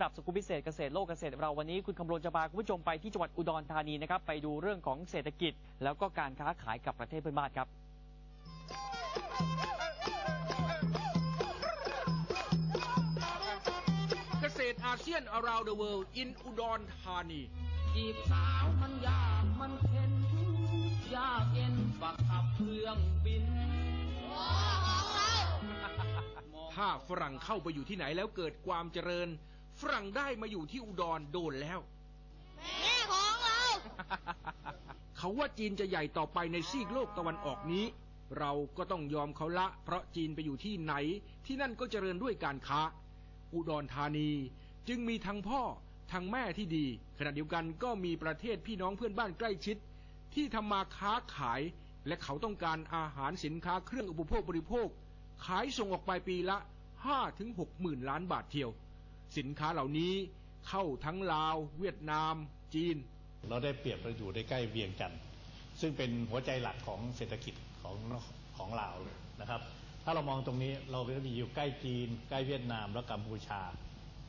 ำหรับสกูปพิเศษเกษตรโลกเกษตรเราวันนี้คุณคำรณจะพาคุณผู้ชมไปที่จังหวัดอุดรธานีนะครับไปดูเรื่องของเศรษฐกิจ แล้วก็การค้าขายกับประเทศเพื่อนบ้านครับเกษตรอาเซียน around the world in อุดรธานีจีบสาวมันยากมันเข็นยากเย็นฝักขับเครื่องบินถ้าฝรั่งเข้าไปอยู่ที่ไหนแล้วเกิดความเจริญ ฝรั่งได้มาอยู่ที่อุดรโดนแล้ว แม่ของเรา เขาว่าจีนจะใหญ่ต่อไปในซีกโลกตะวันออกนี้ เราก็ต้องยอมเขาละ เพราะจีนไปอยู่ที่ไหน ที่นั่นก็เจริญด้วยการค้า อุดรธานีจึงมีทั้งพ่อทั้งแม่ที่ดี ขณะเดียวกันก็มีประเทศพี่น้องเพื่อนบ้านใกล้ชิด ที่ทำมาค้าขาย และเขาต้องการอาหารสินค้าเครื่องอุปโภคบริโภค ขายส่งออกไปปีละ5-6ถึงหมื่นล้านบาทเที่ยว สินค้าเหล่านี้เข้าทั้งลาว เวียดนาม จีน เราได้เปรียบเราอยู่ได้ใกล้เวียงจันทร์ซึ่งเป็นหัวใจหลักของเศรษฐกิจของของลาวเลยนะครับ ถ้าเรามองตรงนี้เราก็จะอยู่ใกล้จีน ใกล้เวียดนามและกัมพูชา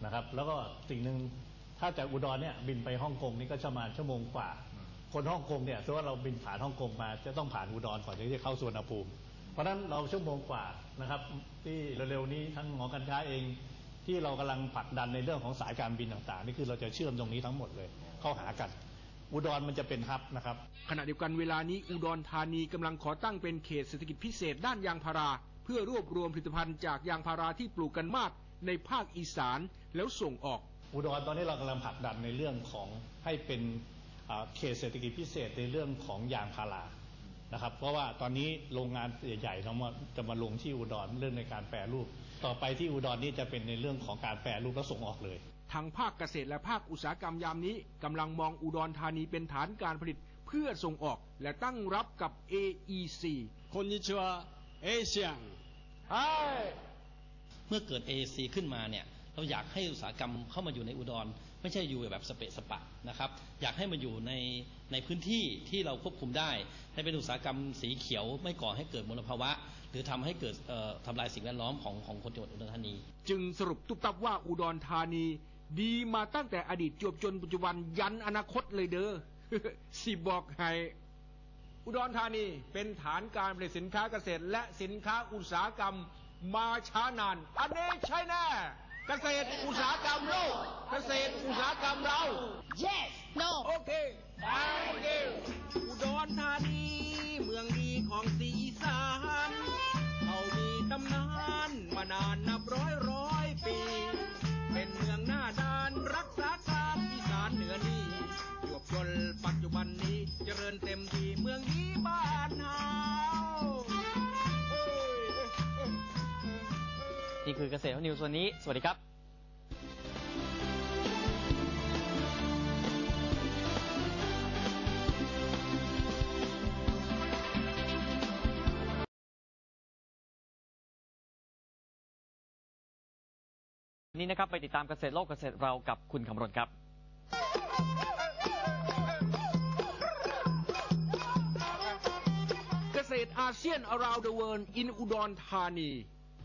นะครับ แล้วก็สิ่งหนึ่งถ้าจากอุดรเนี่ยบินไปฮ่องกงนี่ก็ประมาณชั่วโมงกว่า คนฮ่องกงเนี่ยสมมติว่าเราบินผ่านฮ่องกงมา จะต้องผ่านอุดรก่อนที่จะเข้าสวนภูมิ เพราะฉะนั้นเราชั่วโมงกว่านะครับ ที่เร็วๆนี้ทั้งหอการค้าเอง ที่เรากำลังผลักดันในเรื่องของสายการบินต่างๆ นี่คือเราจะเชื่อมตรงนี้ทั้งหมดเลย เข้าหากัน อุดรมันจะเป็นฮับนะครับ ขณะเดียวกันเวลานี้อุดรธานีกำลังขอตั้งเป็นเขตเศรษฐกิจพิเศษด้านยางพารา เพื่อรวบรวมผลิตภัณฑ์จากยางพาราที่ปลูกกันมากในภาคอีสานแล้วส่งออก อุดรตอนนี้เรากำลังผลักดันในเรื่องของให้เป็นอ่าเขตเศรษฐกิจพิเศษในเรื่องของยางพารานะครับ เพราะว่าตอนนี้โรงงานใหญ่ๆเรามาจะมาลงที่อุดรเรื่องในการแปรรูป ต่อไปที่อุดรนี่จะเป็นในเรื่องของการแปรรูปและส่งออกเลย ทางภาคเกษตรและภาคอุตสาหกรรมยามนี้กำลังมองอุดรธานีเป็นฐานการผลิตเพื่อส่งออกและตั้งรับกับ AEC คนนิชัวเอเชียงไอเมื่อเกิด AEC ขึ้นมาเนี่ยเราอยากให้อุตสาหกรรมเข้ามาอยู่ในอุดร ไม่ใช่อยู่แบบสเปะสปะนะครับ อยากให้มันอยู่ในในพื้นที่ที่เราควบคุมได้ ให้เป็นอุตสาหกรรมสีเขียวไม่ก่อให้เกิดมลภาวะ หรือทำให้เกิดเอ่อทำลายสิ่งแวดล้อมของของคนจังหวัดอุดรธานี จึงสรุปตุบตับว่าอุดรธานี ดีมาตั้งแต่อดีตจวบจนปัจจุบันยันอนาคตเลยเด้อสิบอกให้อุดรธานีเป็นฐานการผลิตสินค้าเกษตร และสินค้าอุตสาหกรรมมาช้านานอันนี้ใช่แน่เกษตรอุตสาหกรรมโลกเกษตรอุตสาหกรรมเรา yes no โอเค thank you อุดรธานี เมืองดีของสีอีสา เจริญเต็มที่เมืองนี้บ้านเฮานี่คือเกษตรนิวส์วันนี้ สวัสดีครับนี่นะครับไปติดตามเกษตรโลกเกษตรเรากับคุณคำรณครับ อาเซียน around the world in อุดรธานี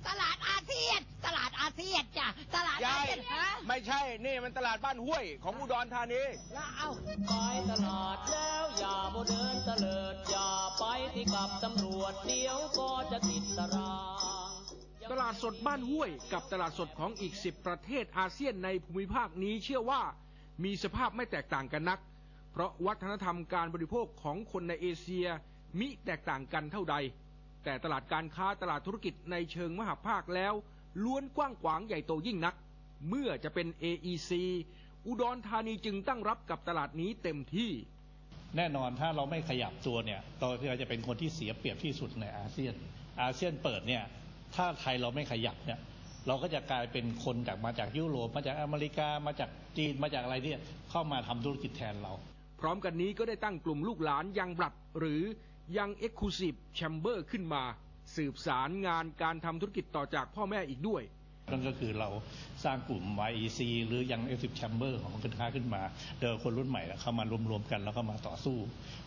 ตลาดอาเซียน ตลาดอาเซียนจ้ะ ตลาดอาเซียนฮะไม่ใช่ นี่มันตลาดบ้านห้วยของอุดรธานี แล้วเอาไปตลาดแล้วอย่าโมเดินเตลิดอย่าไปที่กับตำรวจเดี๋ยวก็จะติดตารางตลาดสดบ้านห้วย กับตลาดสดของอีก 10 ประเทศอาเซียนในภูมิภาคนี้เชื่อว่ามีสภาพไม่แตกต่างกันนัก เพราะวัฒนธรรมการบริโภคของคนในเอเชีย มิแตกต่างกันเท่าใด แต่ตลาดการค้าตลาดธุรกิจในเชิงมหภาคแล้ว ล้วนกว้างขวางใหญ่โตยิ่งนัก เมื่อจะเป็น AEC อุดรธานีจึงตั้งรับกับตลาดนี้เต็มที่ แน่นอนถ้าเราไม่ขยับตัวเนี่ยเราจะเป็นคนที่เสียเปรียบที่สุดในอาเซียน อาเซียนเปิดเนี่ยถ้าไทยเราไม่ขยับเนี่ยเราก็จะกลายเป็นคนจากมาจากยุโรปมาจากอเมริกามาจากจีนมาจากอะไรเนี่ยเข้ามาทำธุรกิจแทนเรา พร้อมกันนี้ก็ได้ตั้งกลุ่มลูกหลานยังบลัดหรือ ยัง Exclusive Chamber ขึ้นมา สืบสารงานการทำธุรกิจต่อจากพ่อแม่อีกด้วยนั่นก็คือเราสร้างกลุ่ม YEC หรือยัง e x i p Chamber ของการค้าขึ้นมาโดยคนรุ่นใหม่เข้ามารวมๆกันแล้วก็มาต่อสู้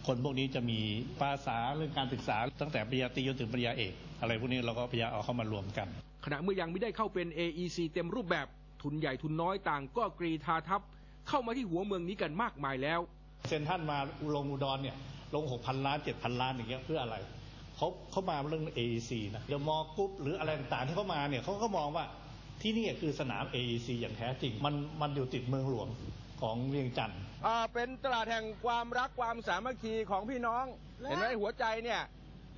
คนพวกนี้จะมีภาษาเรื่องการศึกษาตั้งแต่ปริญญาตรีจนถึงปริญญาเอก อะไรพวกนี้เราก็พยายามเอาเข้ามารวมกัน ขณะเมื่อยังไม่ได้เข้าเป็น AEC เต็มรูปแบบทุนใหญ่ทุนน้อยต่างก็กรีธาทัพเข้ามาที่หัวเมืองนี้กันมากมายแล้ว เซ็นทรันมาลงอุดรเนี่ย ลง6,000ล้าน7,000ล้านอย่างเงี้ยเพื่ออะไรเขาเขามาเรื่อง AEC นะเดอะมอลล์กรุ๊ปหรืออะไรต่างๆที่เขามาเนี่ยเขาก็มองว่าที่นี่คือสนาม AEC อย่างแท้จริง มันมันอยู่ติดเมืองหลวงของเวียงจันทร์อ่าเป็นตลาดแห่งความรักความสามัคคีของพี่น้อง เห็นไหมหัวใจเนี่ย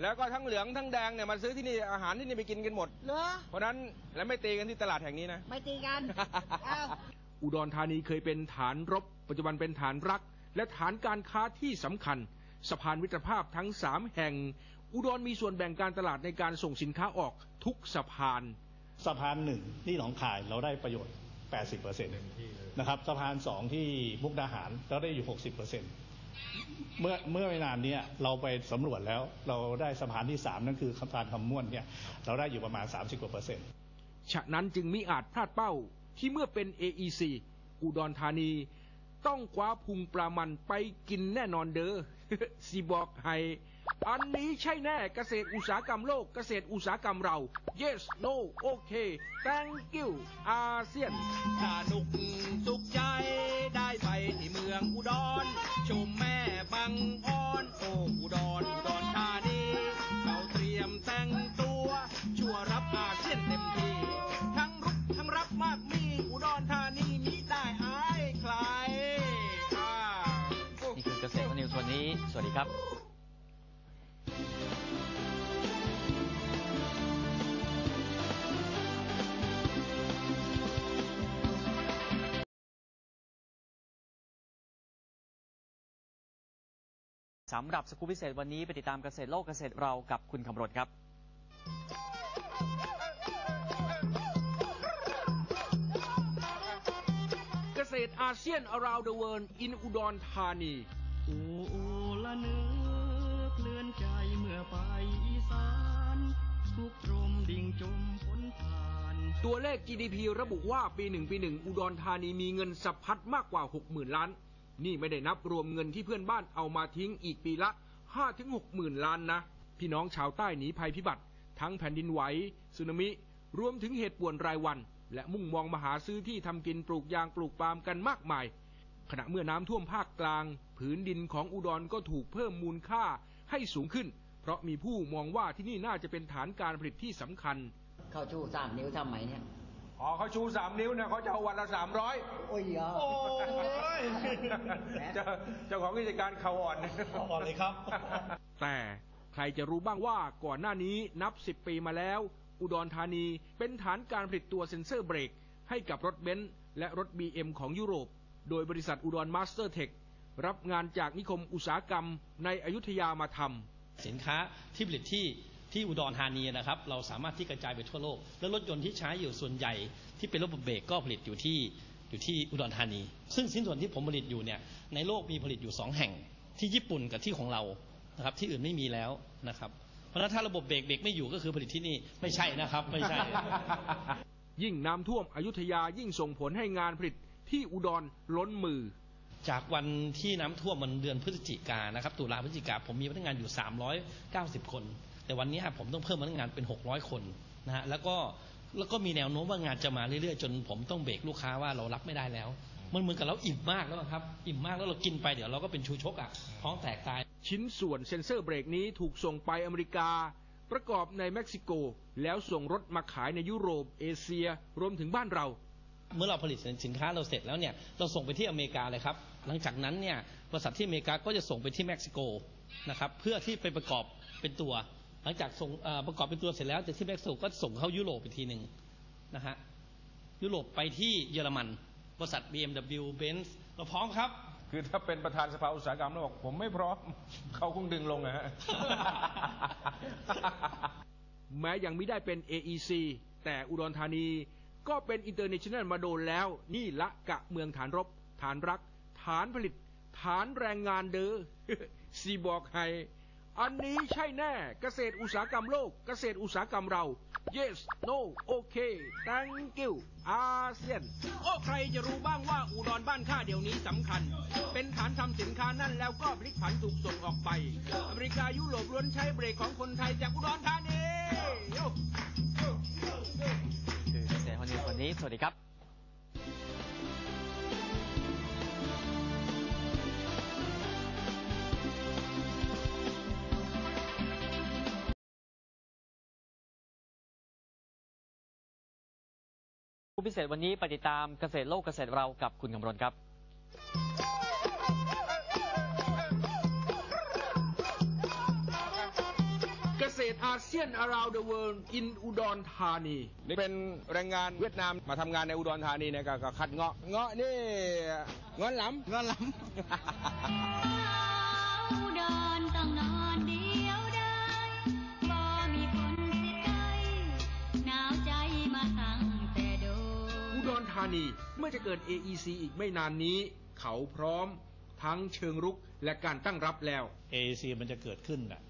แล้วก็ทั้งเหลืองทั้งแดงเนี่ยมาซื้อที่นี่อาหารที่นี่ไปกินกันหมด เหรอ เพราะฉะนั้นแล้วไม่ตีกันที่ตลาดแห่งนี้นะ ไม่ตีกัน เอ้าอุดรธานีเคยเป็นฐานรบ ปัจจุบันเป็นฐานรัก และฐานการค้าที่สำคัญ สะพานมิตรภาพทั้งสามแห่ง อุดรมีส่วนแบ่งการตลาดในการส่งสินค้าออกทุกสะพานสะพานหนึ่งที่หนองคายเราได้ประโยชน์ 80%นะครับสะพานสองที่มุกดาหารเราได้อยู่ 60%เมื่อเมื่อไม่นานเนี้ยเราไปสำรวจแล้วเราได้สะพานที่ 3 นั่นคือสะพานคำม่วนเนี่ยเราได้อยู่ประมาณ 30กว่าเปอร์เซ็นต์ฉะนั้นจึงมิอาจพลาดเป้าที่เมื่อเป็น AEC อุดรธานี ต้องคว้าพุงปลามันไปกินแน่นอนเด้อสิบอกให้อันนี้ใช่แน่เกษตรอุตสาหกรรมโลกเกษตรอุตสาหกรรมเรา yes no okay thank you อาเซียนสนุกสุขใจ สำหรับสกู๊ปพิเศษวันนี้ไปติดตามเกษตรโลกเกษตรเรากับคุณคำรณครับเกษตรอาเซียน around the world in อุดรธานี โอ้โอละเนื้อเคลื่อนใจเมื่อไปอีสานทุกตรมดิ่งจมพ้นผ่าน ตัวเลข GDP ระบุว่าปีหนึ่งปีหนึ่งอุดรธานีมีเงินสะพัดมากกว่า 60,000 ล้าน นี่ไม่ได้นับรวมเงินที่เพื่อนบ้านเอามาทิ้งอีกปีละ 5-60,000ล้านนะ พี่น้องชาวใต้หนีภัยพิบัติ ทั้งแผ่นดินไหวสึนามิ รวมถึงเหตุป่วนรายวัน และมุ่งมองมาหาซื้อที่ทำกินปลูกยางปลูกปาล์มกันมากมาย ขณะเมื่อน้ำท่วมภาคกลาง ผืนดินของอุดรก็ถูกเพิ่มมูลค่าให้สูงขึ้น เพราะมีผู้มองว่าที่นี่น่าจะเป็นฐานการผลิตที่สำคัญ เข้าชู้สามนิ้วทำไหมเนี่ย อ๋อเขาชูสามนิ้วเนี่ยเขาจะเอาวันละสามร้อยโอ้ยอะเจ้าเจ้าของกิจการเขาอ่อนอ่อนเลยครับ แต่ใครจะรู้บ้างว่าก่อนหน้านี้นับ10ปีมาแล้ว อุดรธานีเป็นฐานการผลิตตัวเซ็นเซอร์เบรก ให้กับรถเบนซ์และรถ BM ของยุโรป โดยบริษัทอุดรมาสเตอร์เทครับงานจากนิคมอุตสาหกรรมในอยุธยามาทำสินค้าที่ผลิตที่ ที่อุดรธานีนะครับ เราสามารถที่กระจายไปทั่วโลก และรถยนต์ที่ใช้อยู่ส่วนใหญ่ ที่เป็นระบบเบรกก็ผลิตอยู่ที่อยู่ที่อุดรธานี ซึ่งชิ้นส่วนที่ผมผลิตอยู่เนี่ยในโลกมีผลิตอยู่ 2 แห่งที่ญี่ปุ่นกับที่ของเรานะครับ ที่อื่นไม่มีแล้วนะครับ เพราะฉะนั้นถ้าระบบเบรกเบรกไม่อยู่ก็คือผลิตที่นี่ไม่ใช่นะครับไม่ใช่ ยิ่งน้ำท่วมอยุธยายิ่งส่งผลให้งานผลิตที่อุดรล้นมือ จากวันที่น้ำท่วมมันเดือนพฤศจิกายนนะครับตุลาพฤศจิกาผมมีพนักงานอยู่ 390 คน แต่วันนี้ผมต้องเพิ่มพนักงานเป็น 600 คนนะฮะแล้วก็แล้วก็มีแนวโน้มว่างานจะมาเรื่อยๆ จนผมต้องเบรกลูกค้าว่าเรารับไม่ได้แล้ว มันเหมือนกับเราอิ่มมากแล้วครับ อิ่มมากแล้วเรากินไปเดี๋ยวเราก็เป็นชูชกอะท้องแตกตาย ชิ้นส่วนเซ็นเซอร์เบรกนี้ถูกส่งไปอเมริกา ประกอบในเม็กซิโก แล้วส่งรถมาขายในยุโรป เอเชีย รวมถึงบ้านเรา เมื่อเราผลิตสินค้าเราเสร็จแล้วเนี่ยเราส่งไปที่อเมริกาเลยครับ หลังจากนั้นเนี่ยบริษัทที่อเมริกาก็จะส่งไปที่เม็กซิโกนะครับเพื่อที่ไปประกอบเป็นตัว หลังจากส่งเอ่อประกอบเป็นตัวเสร็จแล้วจากที่เม็กซิโกก็ส่งเข้ายุโรปไปทีหนึ่งนะฮะยุโรปไปที่เยอรมันบริษัท BMW Benz เราพร้อมครับ คือถ้าเป็นประธานสภาอุตสาหกรรมแล้วบอกผมไม่พร้อม เขาคงดึงลงนะฮะ แม้ยังไม่ได้เป็น AEC แต่อุดรธานีก็เป็นอินเตอร์เนชั่นแนลมาโดนแล้ว นี่ละกะเมืองฐานรบ ฐานรัก ฐานผลิต ฐานแรงงานเดอซีบอกให้ อันนี้ใช่แน่เกษตรอุตสาหกรรมโลก เกษตรอุตสาหกรรมเรา yes no okay thank you อาเซียน โอ้ใครจะรู้บ้างว่าอุดรบ้านข้าเดี๋ยวนี้สำคัญ เป็นฐานทำสินค้านั่นแล้วก็พลิกผันถูกส่งออกไป อเมริกายุโรปล้วนใช้เบรกของคนไทยจากอุดรธานีโยคือเกษตรนิวส์วันนี้ สวัสดีครับ ผู้พิเศษวันนี้ไปติดตามเกษตรโลกเกษตรเรากับคุณกำรณครับ เกษตรอาเซียน around the world in อุดรธานี นี่เป็นแรงงานเวียดนามมาทำงานในอุดรธานีเนี่ยก็ก็คัดเงาะ เงาะนี่ เงาะหล้ำเงาะหล้อุานีเมื่อจะเกิด AEC อีกไม่นานนี้ เขาพร้อมทั้งเชิงรุกและการตั้งรับแล้ว AAC มันจะเกิดขึ้นน่ะ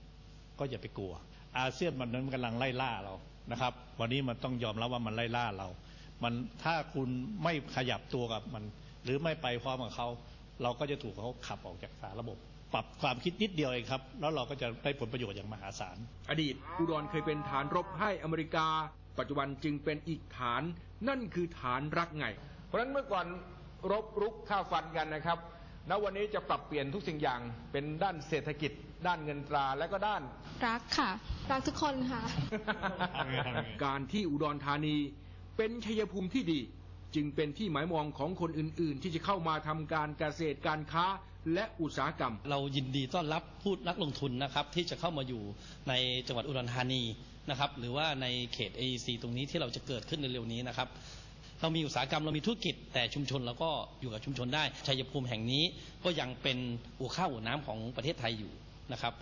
ก็อย่าไปกลัว อาเซียนมันนั้นกำลังไล่ล่าเรานะครับ วันนี้มันต้องยอมรับว่ามันไล่ล่าเรา มันถ้าคุณไม่ขยับตัวกับมัน หรือไม่ไปพร้อมกับเขา เราก็จะถูกเขาขับออกจากสารระบบ ปรับความคิดนิดเดียวเองครับ แล้วเราก็จะได้ผลประโยชน์อย่างมหาศาล อดีตอุดรเคยเป็นฐานรบให้อเมริกา ปัจจุบันจึงเป็นอีกฐาน นั่นคือฐานรักไงำเพราะฉะนั้นเมื่อก่อนรบรุกฆ่าฟันกันนะครับณวันนี้จะปรับเปลี่ยนทุกสิ่งอย่างเป็นด้านเศรษฐกิจ ด้านเงินตราและก็ด้าน รักค่ะ รักทุกคนค่ะ การที่อุดรธานีเป็นชัยภูมิที่ดี จึงเป็นที่หมายมองของคนอื่น ๆ ที่จะเข้ามาทำการเกษตรการค้าและอุตสาหกรรม เรายินดีต้อนรับผู้นักลงทุนนะครับที่จะเข้ามาอยู่ในจังหวัดอุดรธานี นะครับ หรือว่าในเขต AEC ตรงนี้ที่เราจะเกิดขึ้นในเร็วนี้นะครับ เรามีอุตสาหกรรมเรามีธุรกิจ แต่ชุมชนเราก็อยู่กับชุมชนได้ชัยภูมิแห่งนี้ก็ยังเป็นอู่ข้าวอู่น้ำของประเทศไทยอยู่นะครับ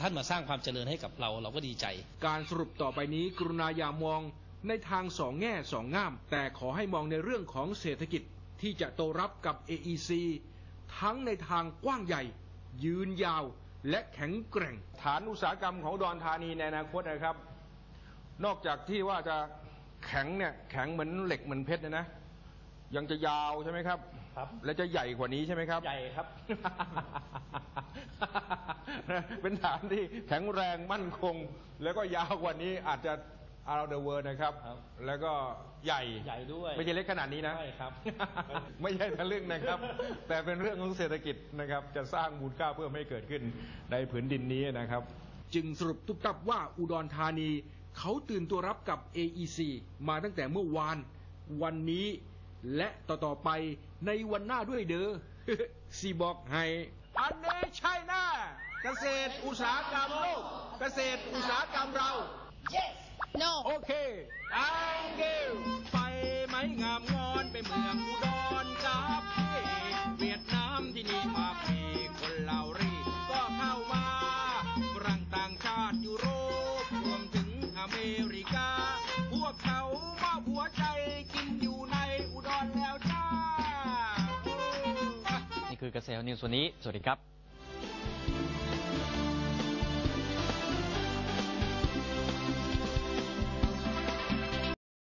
ท่านมาสร้างความเจริญให้กับเราเราก็ดีใจ การสรุปต่อไปนี้กรุณาอย่ามองในทางสองแง่สองง่าม แต่ขอให้มองในเรื่องของเศรษฐกิจที่จะโตรับกับ AEC ทั้งในทางกว้างใหญ่ ยืนยาว และแข็งแกร่ง ฐานอุตสาหกรรมของอุดอนธานีในอนาคตนะครับ นอกจากที่ว่าจะแข็งเนี่ยแข็งเหมือนเหล็กเหมือนเพชรเนยนะยังจะยาวใช่ไหมครับ ครับ และจะใหญ่กว่านี้ใช่ไหมครับ ใหญ่ครับ เป็นฐานที่แข็งแรงมั่นคง แล้วก็ยาวกว่านี้อาจจะ around the world นะครับ ครับแล้วก็ใหญ่ใหญ่ด้วยไม่ใช่เล็กขนาดนี้นะใช่ครับ ไม่ใช่ทะลึ่งนะครับ แต่เป็นเรื่องของเศรษฐกิจนะครับ จะสร้างมูลค่าเพิ่มให้เกิดขึ้นในผืนดินนี้นะครับ จึงสรุปทุบตับว่าอุดรธานี เขาตื่นตัวรับกับ AEC มาตั้งแต่เมื่อวาน วันนี้และต่อ ๆ ไปในวันหน้าด้วยเด้อ ซีบอกให้อันนี้ใช่แน่เกษตรอุตสาหกรรมโลกเกษตรอุตสาหกรรมเรา yes no โอเค thank you ไปไหมงามงอนไปเมืองอุดรกับพี่เวียดนามที่นี่มาปีคนเหล่ารีก็เข้ามาฝรั่งต่างชาติยุโรปรวมถึงอเมริกา พวกเขามอบหัวใจกินอยู่ในอุดรแล้วจ้า นี่คือเกษตรนิวส์วันนี้ สวัสดีครับ